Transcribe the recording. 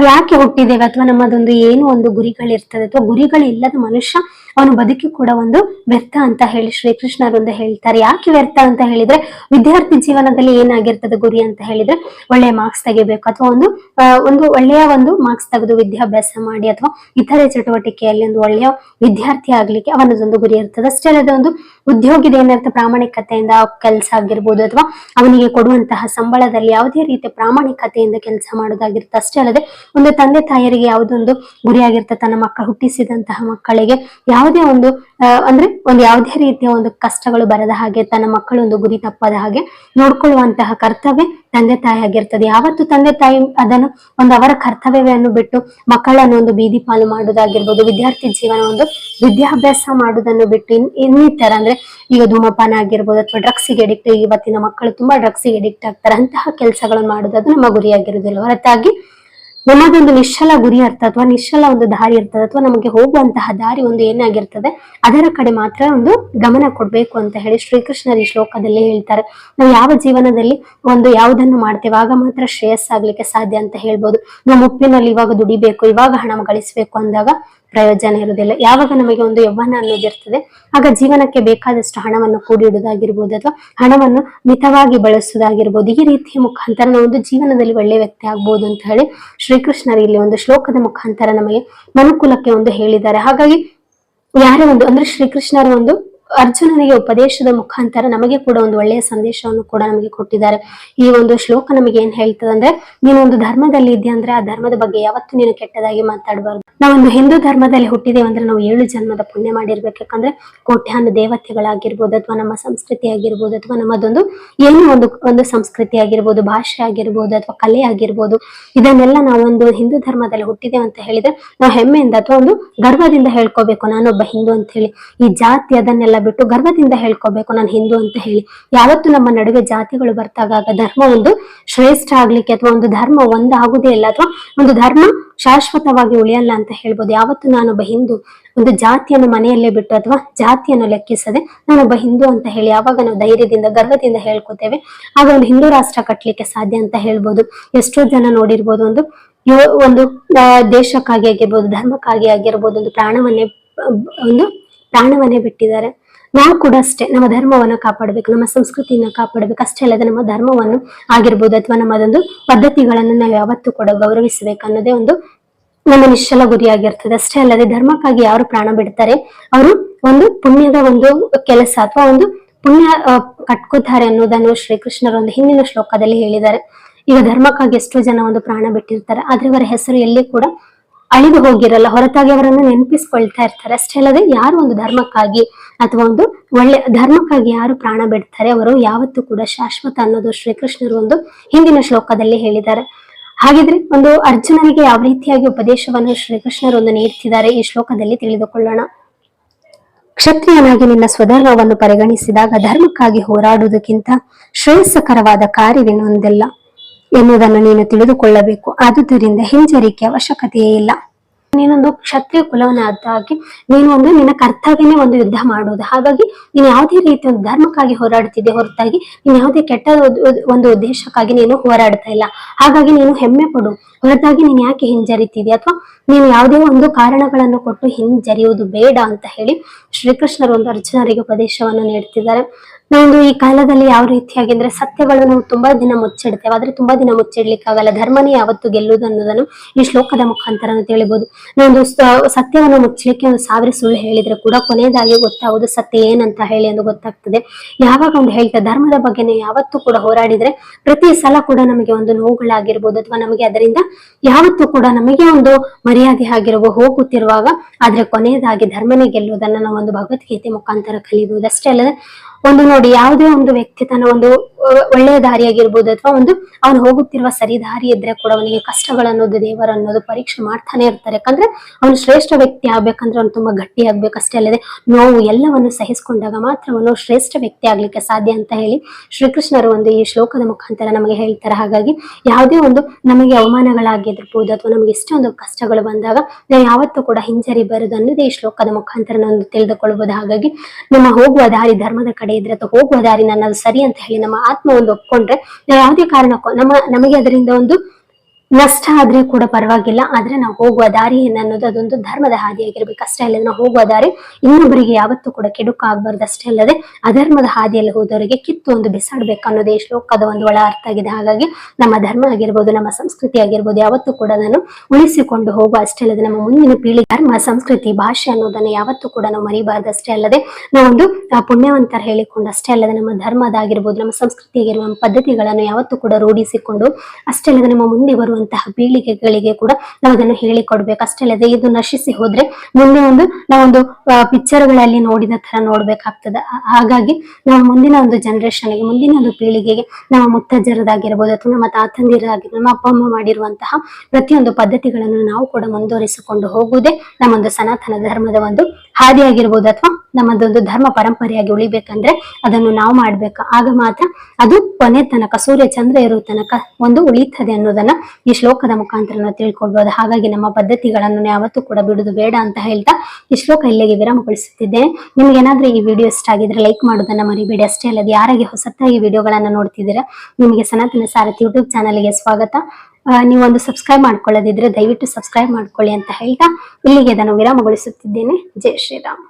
ನಾವು ಯಾಕೆ ಹುಟ್ಟಿದ್ದೇವೆ ಅಥವಾ ನಮ್ಮದೊಂದು ಏನು ಒಂದು ಗುರಿಗಳಿರ್ತದೆ ಅಥವಾ ಗುರಿಗಳಿಲ್ಲದ ಮನುಷ್ಯ ಅವನು ಬದುಕಿ ಕೂಡ ಒಂದು ವ್ಯರ್ಥ ಅಂತ ಹೇಳಿ ಶ್ರೀಕೃಷ್ಣರೊಂದು ಹೇಳ್ತಾರೆ. ಯಾಕೆ ವ್ಯರ್ಥ ಅಂತ ಹೇಳಿದ್ರೆ ವಿದ್ಯಾರ್ಥಿ ಜೀವನದಲ್ಲಿ ಏನಾಗಿರ್ತದೆ ಗುರಿ ಅಂತ ಹೇಳಿದ್ರೆ ಒಳ್ಳೆಯ ಮಾರ್ಕ್ಸ್ ತೆಗಿಬೇಕು ಅಥವಾ ಒಂದು ಒಂದು ಒಳ್ಳೆಯ ಒಂದು ಮಾರ್ಕ್ಸ್ ತೆಗೆದು ವಿದ್ಯಾಭ್ಯಾಸ ಮಾಡಿ ಅಥವಾ ಇತರೆ ಚಟುವಟಿಕೆಯಲ್ಲಿ ಒಂದು ಒಳ್ಳೆಯ ವಿದ್ಯಾರ್ಥಿ ಆಗ್ಲಿಕ್ಕೆ ಅವನದೊಂದು ಗುರಿ ಇರ್ತದೆ. ಅಷ್ಟೇ ಅಲ್ಲದೆ ಒಂದು ಉದ್ಯೋಗಿದ ಏನಿರುತ್ತೆ ಪ್ರಾಮಾಣಿಕತೆಯಿಂದ ಕೆಲಸ ಆಗಿರ್ಬೋದು ಅಥವಾ ಅವನಿಗೆ ಕೊಡುವಂತಹ ಸಂಬಳದಲ್ಲಿ ಯಾವುದೇ ರೀತಿಯ ಪ್ರಾಮಾಣಿಕತೆಯಿಂದ ಕೆಲಸ ಮಾಡೋದಾಗಿರುತ್ತೆ. ಅಷ್ಟೇ ಅಲ್ಲದೆ ಒಂದು ತಂದೆ ತಾಯರಿಗೆ ಯಾವುದೊಂದು ಗುರಿಯಾಗಿರುತ್ತೆ, ತನ್ನ ಮಕ್ಕಳು ಹುಟ್ಟಿಸಿದಂತಹ ಮಕ್ಕಳಿಗೆ ಯಾವುದೇ ಒಂದು ಅಂದ್ರೆ ಒಂದು ಯಾವುದೇ ರೀತಿಯ ಒಂದು ಕಷ್ಟಗಳು ಬರದ ಹಾಗೆ ತನ್ನ ಮಕ್ಕಳು ಒಂದು ಗುರಿ ತಪ್ಪದ ಹಾಗೆ ನೋಡ್ಕೊಳ್ಳುವಂತಹ ಕರ್ತವ್ಯ ತಂದೆ ತಾಯಿ ಆಗಿರ್ತದೆ. ಯಾವತ್ತು ತಂದೆ ತಾಯಿ ಅದನ್ನು ಒಂದು ಅವರ ಕರ್ತವ್ಯವನ್ನು ಬಿಟ್ಟು ಮಕ್ಕಳನ್ನು ಒಂದು ಬೀದಿ ಪಾಲು ಮಾಡೋದಾಗಿರ್ಬೋದು ವಿದ್ಯಾರ್ಥಿ ಜೀವನ ಒಂದು ವಿದ್ಯಾಭ್ಯಾಸ ಮಾಡೋದನ್ನು ಬಿಟ್ಟು ಇನ್, ಇನ್ನಿತರ ಅಂದ್ರೆ ಈಗ ಧೂಮಪಾನ ಆಗಿರ್ಬೋದು ಅಥವಾ ಡ್ರಗ್ಸ್ಗೆ ಅಡಿಕ್ಟ್ ಇವತ್ತಿನ ಮಕ್ಕಳು ತುಂಬಾ ಡ್ರಗ್ಸ್ಗೆ ಅಡಿಕ್ಟ್ ಆಗ್ತಾರೆ. ಅಂತಹ ಕೆಲಸಗಳನ್ನು ಮಾಡೋದು ಅದು ನಮ್ಮ ಗುರಿಯಾಗಿರುವುದಿಲ್ಲ. ಹೊರತಾಗಿ ನಮ್ಮದೊಂದು ನಿಶ್ಚಲ ಗುರಿ ಇರ್ತದೆ ಅಥವಾ ನಿಶ್ಚಲ ಒಂದು ದಾರಿ ಇರ್ತದೆ ಅಥವಾ ನಮಗೆ ಹೋಗುವಂತಹ ದಾರಿ ಒಂದು ಏನಾಗಿರ್ತದೆ ಅದರ ಕಡೆ ಮಾತ್ರ ಒಂದು ಗಮನ ಕೊಡ್ಬೇಕು ಅಂತ ಹೇಳಿ ಶ್ರೀಕೃಷ್ಣರು ಈ ಶ್ಲೋಕದಲ್ಲಿ ಹೇಳ್ತಾರೆ. ನಾವು ಯಾವ ಜೀವನದಲ್ಲಿ ಒಂದು ಯಾವುದನ್ನು ಮಾಡ್ತೇವೆ, ಆಗ ಮಾತ್ರ ಶ್ರೇಯಸ್ಸಾಗ್ಲಿಕ್ಕೆ ಸಾಧ್ಯ ಅಂತ ಹೇಳ್ಬೋದು. ನಾವು ಮುಪ್ಪಿನಲ್ಲಿ ಇವಾಗ ದುಡಿಬೇಕು, ಇವಾಗ ಹಣ ಗಳಿಸ್ಬೇಕು ಅಂದಾಗ ಪ್ರಯೋಜನ ಇರುವುದಿಲ್ಲ. ಯಾವಾಗ ನಮಗೆ ಒಂದು ಯೌವನ ಅನ್ನೋದಿರ್ತದೆ ಆಗ ಜೀವನಕ್ಕೆ ಬೇಕಾದಷ್ಟು ಹಣವನ್ನು ಕೂಡಿಡುವುದಾಗಿರ್ಬೋದು ಅಥವಾ ಹಣವನ್ನು ಮಿತವಾಗಿ ಬಳಸುವುದಾಗಿರ್ಬೋದು. ಈ ರೀತಿಯ ಮುಖಾಂತರ ನಾವು ಒಂದು ಜೀವನದಲ್ಲಿ ಒಳ್ಳೆ ವ್ಯಕ್ತಿ ಆಗ್ಬೋದು ಅಂತ ಹೇಳಿ ಶ್ರೀಕೃಷ್ಣರು ಇಲ್ಲಿ ಒಂದು ಶ್ಲೋಕದ ಮುಖಾಂತರ ನಮಗೆ ಮನುಕುಲಕ್ಕೆ ಒಂದು ಹೇಳಿದ್ದಾರೆ. ಹಾಗಾಗಿ ಯಾರೇ ಒಂದು, ಅಂದ್ರೆ ಶ್ರೀಕೃಷ್ಣರ ಒಂದು ಅರ್ಜುನನಿಗೆ ಉಪದೇಶದ ಮುಖಾಂತರ ನಮಗೆ ಕೂಡ ಒಂದು ಒಳ್ಳೆಯ ಸಂದೇಶವನ್ನು ಕೂಡ ನಮಗೆ ಕೊಟ್ಟಿದ್ದಾರೆ. ಈ ಒಂದು ಶ್ಲೋಕ ನಮಗೆ ಏನ್ ಹೇಳ್ತದೆ ಅಂದ್ರೆ ನೀನು ಒಂದು ಧರ್ಮದಲ್ಲಿ ಇದೆಯಾ ಅಂದ್ರೆ ಆ ಧರ್ಮದ ಬಗ್ಗೆ ಯಾವತ್ತೂ ನೀನು ಕೆಟ್ಟದಾಗಿ ಮಾತಾಡಬಾರ್ದು. ನಾವೊಂದು ಹಿಂದೂ ಧರ್ಮದಲ್ಲಿ ಹುಟ್ಟಿದೇವೆ ಅಂದ್ರೆ ನಾವು ಏಳು ಜನ್ಮದ ಪುಣ್ಯ ಮಾಡಿರ್ಬೇಕು. ಯಾಕಂದ್ರೆ ಕೋಟ್ಯಾನ ದೇವತೆಗಳಾಗಿರ್ಬೋದು ಅಥವಾ ನಮ್ಮ ಸಂಸ್ಕೃತಿ ಆಗಿರ್ಬೋದು ಅಥವಾ ನಮ್ಮದೊಂದು ಏನೋ ಒಂದು ಒಂದು ಸಂಸ್ಕೃತಿ ಆಗಿರ್ಬೋದು, ಭಾಷೆ ಆಗಿರ್ಬೋದು ಅಥವಾ ಕಲೆ ಆಗಿರ್ಬೋದು. ಇದನ್ನೆಲ್ಲ ನಾವೊಂದು ಹಿಂದೂ ಧರ್ಮದಲ್ಲಿ ಹುಟ್ಟಿದೇವೆ ಅಂತ ಹೇಳಿದ್ರೆ ನಾವು ಹೆಮ್ಮೆಯಿಂದ ಅಥವಾ ಒಂದು ಗರ್ವದಿಂದ ಹೇಳ್ಕೋಬೇಕು. ನಾನೊಬ್ಬ ಹಿಂದೂ ಅಂತ ಹೇಳಿ ಈ ಜಾತಿ ಅದನ್ನೆಲ್ಲ ಬಿಟ್ಟು ಗರ್ವದಿಂದ ಹೇಳ್ಕೋಬೇಕು, ನಾನು ಹಿಂದೂ ಅಂತ ಹೇಳಿ. ಯಾವತ್ತು ನಮ್ಮ ನಡುವೆ ಜಾತಿಗಳು ಬರ್ತಾಗ ಧರ್ಮ ಒಂದು ಶ್ರೇಷ್ಠ ಆಗ್ಲಿಕ್ಕೆ ಅಥವಾ ಒಂದು ಧರ್ಮ ಒಂದು ಆಗುದೇ ಇಲ್ಲ ಅಥವಾ ಒಂದು ಧರ್ಮ ಶಾಶ್ವತವಾಗಿ ಉಳಿಯಲ್ಲ ಅಂತ ಹೇಳ್ಬೋದು. ಯಾವತ್ತು ಒಬ್ಬ ಹಿಂದೂ, ಒಂದು ಜಾತಿಯನ್ನು ಮನೆಯಲ್ಲೇ ಬಿಟ್ಟು ಅಥವಾ ಜಾತಿಯನ್ನು ಲೆಕ್ಕಿಸದೆ ಒಬ್ಬ ಹಿಂದೂ ಅಂತ ಹೇಳಿ ಯಾವಾಗ ನಾವು ಧೈರ್ಯದಿಂದ, ಗರ್ವದಿಂದ ಹೇಳ್ಕೊತೇವೆ, ಆಗ ಒಂದು ಹಿಂದೂ ರಾಷ್ಟ್ರ ಕಟ್ಟಲಿಕ್ಕೆ ಸಾಧ್ಯ ಅಂತ ಹೇಳ್ಬೋದು. ಎಷ್ಟೋ ಜನ ನೋಡಿರ್ಬೋದು, ಒಂದು ಒಂದು ದೇಶಕ್ಕಾಗಿ ಆಗಿರ್ಬೋದು, ಧರ್ಮಕ್ಕಾಗಿ ಆಗಿರ್ಬೋದು, ಒಂದು ಪ್ರಾಣವನ್ನೇ ಒಂದು ಪ್ರಾಣವನ್ನೇ ಬಿಟ್ಟಿದ್ದಾರೆ. ನಾವು ಕೂಡ ಅಷ್ಟೇ ನಮ್ಮ ಧರ್ಮವನ್ನ ಕಾಪಾಡಬೇಕು, ನಮ್ಮ ಸಂಸ್ಕೃತಿಯನ್ನ ಕಾಪಾಡಬೇಕು, ಅಷ್ಟೇ ಅಲ್ಲದೆ ನಮ್ಮ ಧರ್ಮವನ್ನು ಆಗಿರ್ಬೋದು ಅಥವಾ ನಮ್ಮದೊಂದು ಪದ್ಧತಿಗಳನ್ನು ನಾವು ಯಾವತ್ತೂ ಕೂಡ ಗೌರವಿಸಬೇಕು ಅನ್ನೋದೇ ಒಂದು ನಮ್ಮ ನಿಶ್ಚಲ ಗುರಿಯಾಗಿರ್ತದೆ. ಅಷ್ಟೇ ಅಲ್ಲದೆ ಧರ್ಮಕ್ಕಾಗಿ ಯಾರು ಪ್ರಾಣ ಬಿಡ್ತಾರೆ, ಅವರು ಒಂದು ಪುಣ್ಯದ ಒಂದು ಕೆಲಸ ಅಥವಾ ಒಂದು ಪುಣ್ಯ ಕಟ್ಕೋತಾರೆ ಅನ್ನೋದನ್ನು ಶ್ರೀಕೃಷ್ಣರ ಒಂದು ಹಿಂದಿನ ಶ್ಲೋಕದಲ್ಲಿ ಹೇಳಿದ್ದಾರೆ. ಈಗ ಧರ್ಮಕ್ಕಾಗಿ ಎಷ್ಟೋ ಜನ ಒಂದು ಪ್ರಾಣ ಬಿಟ್ಟಿರ್ತಾರೆ, ಆದ್ರೆ ಇವರ ಹೆಸರು ಎಲ್ಲಿ ಕೂಡ ಅಳಿದು ಹೋಗಿರಲ್ಲ, ಹೊರತಾಗಿ ಅವರನ್ನು ನೆನಪಿಸ್ಕೊಳ್ತಾ ಇರ್ತಾರೆ. ಅಷ್ಟೇ ಅಲ್ಲದೆ ಯಾರು ಒಂದು ಧರ್ಮಕ್ಕಾಗಿ ಅಥವಾ ಒಂದು ಒಳ್ಳೆ ಧರ್ಮಕ್ಕಾಗಿ ಯಾರು ಪ್ರಾಣ ಬಿಡ್ತಾರೆ, ಅವರು ಯಾವತ್ತೂ ಕೂಡ ಶಾಶ್ವತ ಅನ್ನೋದು ಶ್ರೀಕೃಷ್ಣರು ಒಂದು ಹಿಂದಿನ ಶ್ಲೋಕದಲ್ಲಿ ಹೇಳಿದ್ದಾರೆ. ಹಾಗಿದ್ರೆ ಒಂದು ಅರ್ಜುನನಿಗೆ ಯಾವ ರೀತಿಯಾಗಿ ಉಪದೇಶವನ್ನು ಶ್ರೀಕೃಷ್ಣರು ಒಂದು ನೀಡ್ತಿದ್ದಾರೆ ಈ ಶ್ಲೋಕದಲ್ಲಿ ತಿಳಿದುಕೊಳ್ಳೋಣ. ಕ್ಷತ್ರಿಯನಾಗಿ ನಿನ್ನ ಸ್ವಧರ್ಮವನ್ನು ಪರಿಗಣಿಸಿದಾಗ ಧರ್ಮಕ್ಕಾಗಿ ಹೋರಾಡುವುದಕ್ಕಿಂತ ಶ್ರೇಯಸ್ಕರವಾದ ಕಾರ್ಯವೇನೊಂದಿಲ್ಲ ಎನ್ನುವುದನ್ನು ನೀನು ತಿಳಿದುಕೊಳ್ಳಬೇಕು. ಆದುದರಿಂದ ಹಿಂಜರಿಕೆ ಅವಶ್ಯಕತೆಯೇ ಇಲ್ಲ. ನೀನೊಂದು ಕ್ಷತ್ರಿಯ ಕುಲವನಾದಾಗಿ ನೀನು ಒಂದು ನಿನ್ನ ಕರ್ತವ್ಯನೇ ಒಂದು ಯುದ್ಧ ಮಾಡುವುದು. ಹಾಗಾಗಿ ನೀನು ಯಾವುದೇ ರೀತಿಯ ಒಂದು ಧರ್ಮಕ್ಕಾಗಿ ಹೋರಾಡ್ತಿದ್ದೆ ಹೊರತಾಗಿ, ನೀನು ಯಾವುದೇ ಕೆಟ್ಟ ಒಂದು ಉದ್ದೇಶಕ್ಕಾಗಿ ನೀನು ಹೋರಾಡ್ತಾ ಇಲ್ಲ. ಹಾಗಾಗಿ ನೀನು ಹೆಮ್ಮೆ ಪಡು. ಹೊರತಾಗಿ ನೀನು ಯಾಕೆ ಹಿಂಜರಿತಿದ್ಯಾ ಅಥವಾ ನೀನು ಯಾವುದೇ ಒಂದು ಕಾರಣಗಳನ್ನು ಕೊಟ್ಟು ಹಿಂಜರಿಯುವುದು ಬೇಡ ಅಂತ ಹೇಳಿ ಶ್ರೀಕೃಷ್ಣರು ಒಂದು ಅರ್ಜುನರಿಗೆ ಉಪದೇಶವನ್ನು ನೀಡ್ತಿದ್ದಾರೆ ನಾವೊಂದು ಈ ಕಾಲದಲ್ಲಿ ಯಾವ ರೀತಿಯಾಗಿ ಅಂದ್ರೆ ಸತ್ಯಗಳು ನಾವು ತುಂಬಾ ದಿನ ಮುಚ್ಚಿಡ್ತೇವೆ. ಆದ್ರೆ ತುಂಬಾ ದಿನ ಮುಚ್ಚಿಡ್ಲಿಕ್ಕಾಗಲ್ಲ. ಧರ್ಮನೇ ಯಾವತ್ತು ಗೆಲ್ಲುವುದು ಅನ್ನೋದನ್ನು ಈ ಶ್ಲೋಕದ ಮುಖಾಂತರ ಅಂತ ತಿಳಿಬಹುದು ನಾವೊಂದು ಸತ್ಯವನ್ನು ಮುಚ್ಚಲಿಕ್ಕೆ ಒಂದು ಸಾವಿರ ಸುಳ್ಳು ಹೇಳಿದ್ರೆ ಕೂಡ ಕೊನೆಯದಾಗಿ ಗೊತ್ತಾಗುವುದು ಸತ್ಯ ಏನಂತ ಹೇಳಿ ಎಂದು ಗೊತ್ತಾಗ್ತದೆ. ಯಾವಾಗ ಒಂದು ಹೇಳ್ತಾ ಧರ್ಮದ ಬಗ್ಗೆನೇ ಯಾವತ್ತು ಕೂಡ ಹೋರಾಡಿದ್ರೆ ಪ್ರತಿ ಸಲ ಕೂಡ ನಮಗೆ ಒಂದು ನೋವುಗಳಾಗಿರ್ಬೋದು ಅಥವಾ ನಮಗೆ ಅದರಿಂದ ಯಾವತ್ತು ಕೂಡ ನಮಗೆ ಒಂದು ಮರ್ಯಾದೆ ಆಗಿರುವ ಹೋಗುತ್ತಿರುವಾಗ ಆದ್ರೆ ಕೊನೆಯದಾಗಿ ಧರ್ಮನೇ ಗೆಲ್ಲುವುದನ್ನ ನಾವು ಒಂದು ಭಗವದ್ಗೀತೆ ಮುಖಾಂತರ ಕಲಿಬಹುದು ಅಷ್ಟೇ ಅಲ್ಲದೆ ಒಂದು ನೋಡಿ ಯಾವುದೇ ಒಂದು ವ್ಯಕ್ತಿ ತನ್ನ ಒಂದು ಒಳ್ಳೆಯ ದಾರಿಯಾಗಿರ್ಬೋದು ಅಥವಾ ಒಂದು ಅವನು ಹೋಗುತ್ತಿರುವ ಸರಿ ದಾರಿ ಇದ್ರೆ ಕೂಡ ಅವನಿಗೆ ಕಷ್ಟಗಳನ್ನೋದು ದೇವರು ಅನ್ನೋದು ಪರೀಕ್ಷೆ ಮಾಡ್ತಾನೆ ಇರ್ತಾರೆ. ಯಾಕಂದ್ರೆ ಅವನು ಶ್ರೇಷ್ಠ ವ್ಯಕ್ತಿ ಆಗ್ಬೇಕಂದ್ರೆ ಅವನು ತುಂಬಾ ಗಟ್ಟಿ ಆಗ್ಬೇಕು ಅಷ್ಟೇ ಅಲ್ಲದೆ ನೋವು ಎಲ್ಲವನ್ನು ಸಹಿಸಿಕೊಂಡಾಗ ಮಾತ್ರ ಅವನು ಶ್ರೇಷ್ಠ ವ್ಯಕ್ತಿ ಆಗ್ಲಿಕ್ಕೆ ಸಾಧ್ಯ ಅಂತ ಹೇಳಿ ಶ್ರೀಕೃಷ್ಣರು ಒಂದು ಈ ಶ್ಲೋಕದ ಮುಖಾಂತರ ನಮಗೆ ಹೇಳ್ತಾರೆ. ಹಾಗಾಗಿ ಯಾವುದೇ ಒಂದು ನಮಗೆ ಅವಮಾನಗಳಾಗಿರ್ಬೋದು ಅಥವಾ ನಮಗೆ ಇಷ್ಟೊಂದು ಕಷ್ಟಗಳು ಬಂದಾಗ ನಾವು ಯಾವತ್ತೂ ಕೂಡ ಹಿಂಜರಿ ಬರುದು ಅನ್ನೋದೇ ಈ ಶ್ಲೋಕದ ಮುಖಾಂತರ ನಾವು ತಿಳಿದುಕೊಳ್ಳಬಹುದು ಹಾಗಾಗಿ ನಮ್ಮ ಹೋಗುವ ದಾರಿ ಧರ್ಮದ ಕಡೆ ಇದ್ರೆ ಅಥವಾ ಹೋಗುವ ದಾರಿ ನನ್ನದು ಸರಿ ಅಂತ ಹೇಳಿ ನಮ್ಮ ಆತ್ಮ ಒಂದು ಒಪ್ಕೊಂಡ್ರೆ ನಾವು ಯಾವುದೇ ಕಾರಣಕ್ಕೂ ನಮ್ಮ ನಮಗೆ ಅದರಿಂದ ಒಂದು ನಷ್ಟ ಆದ್ರೆ ಕೂಡ ಪರವಾಗಿಲ್ಲ, ಆದ್ರೆ ನಾವು ಹೋಗುವ ದಾರಿ ಏನನ್ನೋದು ಅದೊಂದು ಧರ್ಮದ ಹಾದಿಯಾಗಿರ್ಬೇಕು ಅಷ್ಟೇ ಅಲ್ಲದೆ ನಾವು ಹೋಗುವ ದಾರಿ ಇನ್ನೊಬ್ಬರಿಗೆ ಯಾವತ್ತೂ ಕೂಡ ಕೆಡುಕು ಆಗ್ಬಾರ್ದು. ಅಷ್ಟೇ ಅಲ್ಲದೆ ಅಧರ್ಮದ ಹಾದಿಯಲ್ಲಿ ಹೋದವರಿಗೆ ಕಿತ್ತು ಒಂದು ಬಿಸಾಡ್ಬೇಕು ಅನ್ನೋದೇ ಶ್ಲೋಕದ ಒಂದು ಒಳ ಅರ್ಥ ಆಗಿದೆ. ಹಾಗಾಗಿ ನಮ್ಮ ಧರ್ಮ ಆಗಿರ್ಬೋದು, ನಮ್ಮ ಸಂಸ್ಕೃತಿ ಆಗಿರ್ಬೋದು, ಯಾವತ್ತೂ ಕೂಡ ನಾನು ಉಳಿಸಿಕೊಂಡು ಹೋಗುವ, ಅಷ್ಟೇ ಅಲ್ಲದೆ ನಮ್ಮ ಮುಂದಿನ ಪೀಳಿಗೆ ಧರ್ಮ, ಸಂಸ್ಕೃತಿ, ಭಾಷೆ ಅನ್ನೋದನ್ನ ಯಾವತ್ತೂ ಕೂಡ ನಾವು ಮರಿಬಾರ್ದು. ಅಷ್ಟೇ ಅಲ್ಲದೆ ನಾವೊಂದು ಪುಣ್ಯವಂತರ ಹೇಳಿಕೊಂಡು, ಅಷ್ಟೇ ಅಲ್ಲದೆ ನಮ್ಮ ಧರ್ಮದಾಗಿರ್ಬೋದು, ನಮ್ಮ ಸಂಸ್ಕೃತಿ ಆಗಿರುವ ಪದ್ಧತಿಗಳನ್ನು ಯಾವತ್ತೂ ಕೂಡ ರೂಢಿಸಿಕೊಂಡು, ಅಷ್ಟೇ ಅಲ್ಲದೆ ನಮ್ಮ ಮುಂದೆ ಬರುವಂತಹ ಪೀಳಿಗೆಗಳಿಗೆ ಕೂಡ ನಾವು ಅದನ್ನು ಹೇಳಿಕೊಡ್ಬೇಕು. ಅಷ್ಟೇ ಅಲ್ಲದೆ ಇದು ನಶಿಸಿ ಹೋದ್ರೆ ಮುಂದೆ ಒಂದು ನಾವೊಂದು ಪಿಕ್ಚರ್ಗಳಲ್ಲಿ ನೋಡಿದ ತರ ನೋಡ್ಬೇಕಾಗ್ತದೆ. ಹಾಗಾಗಿ ನಾವು ಮುಂದಿನ ಒಂದು ಜನರೇಷನ್ಗೆ ಮುಂದಿನ ಒಂದು ಪೀಳಿಗೆಗೆ ನಮ್ಮ ಮುತ್ತಜ್ಜರದಾಗಿರ್ಬೋದು ಅಥವಾ ನಮ್ಮ ತಾತಂದಿರಾಗಿರ್ಬೋದು ನಮ್ಮ ಅಪ್ಪ, ಅಮ್ಮ ಮಾಡಿರುವಂತಹ ಪ್ರತಿಯೊಂದು ಪದ್ಧತಿಗಳನ್ನು ನಾವು ಕೂಡ ಮುಂದುವರಿಸಿಕೊಂಡು ಹೋಗುವುದೇ ನಮ್ಮೊಂದು ಸನಾತನ ಧರ್ಮದ ಒಂದು ಹಾದಿಯಾಗಿರ್ಬೋದು ಅಥವಾ ನಮ್ಮದೊಂದು ಧರ್ಮ ಪರಂಪರೆಯಾಗಿ ಉಳಿಬೇಕಂದ್ರೆ ಅದನ್ನು ನಾವು ಮಾಡ್ಬೇಕು. ಆಗ ಮಾತ್ರ ಅದು ಕೊನೆ ತನಕ, ಸೂರ್ಯ ಚಂದ್ರ ಇರೋ ತನಕ ಒಂದು ಉಳಿತದೆ ಅನ್ನೋದನ್ನ ಈ ಶ್ಲೋಕದ ಮುಖಾಂತರ ನಾವು ತಿಳ್ಕೊಳ್ಬಹುದು ಹಾಗಾಗಿ ನಮ್ಮ ಪದ್ಧತಿಗಳನ್ನು ಯಾವತ್ತೂ ಕೂಡ ಬಿಡುದು ಬೇಡ ಅಂತ ಹೇಳ್ತಾ ಈ ಶ್ಲೋಕ ಇಲ್ಲಿಗೆ ವಿರಾಮಗೊಳಿಸುತ್ತಿದ್ದೇನೆ. ನಿಮ್ಗೆ ಏನಾದ್ರೂ ಈ ವಿಡಿಯೋ ಇಷ್ಟ ಆಗಿದ್ರೆ ಲೈಕ್ ಮಾಡೋದನ್ನ ಮರಿಬೇಡಿ. ಅಷ್ಟೇ ಅಲ್ಲದೆ ಯಾರಿಗೆ ಹೊಸತಾಗಿ ವಿಡಿಯೋಗಳನ್ನ ನೋಡ್ತಿದ್ದೀರಾ, ನಿಮಗೆ ಸನಾತನ ಸಾರಥಿ ಯೂಟ್ಯೂಬ್ ಚಾನಲ್ಗೆ ಸ್ವಾಗತ. ನೀವೊಂದು ಸಬ್ಸ್ಕ್ರೈಬ್ ಮಾಡ್ಕೊಳ್ಳೋದಿದ್ರೆ ದಯವಿಟ್ಟು ಸಬ್ಸ್ಕ್ರೈಬ್ ಮಾಡ್ಕೊಳ್ಳಿ ಅಂತ ಹೇಳ್ತಾ ಇಲ್ಲಿಗೆ ನಾನು ವಿರಾಮಗೊಳಿಸುತ್ತಿದ್ದೇನೆ. ಜೈ ಶ್ರೀರಾಮ್.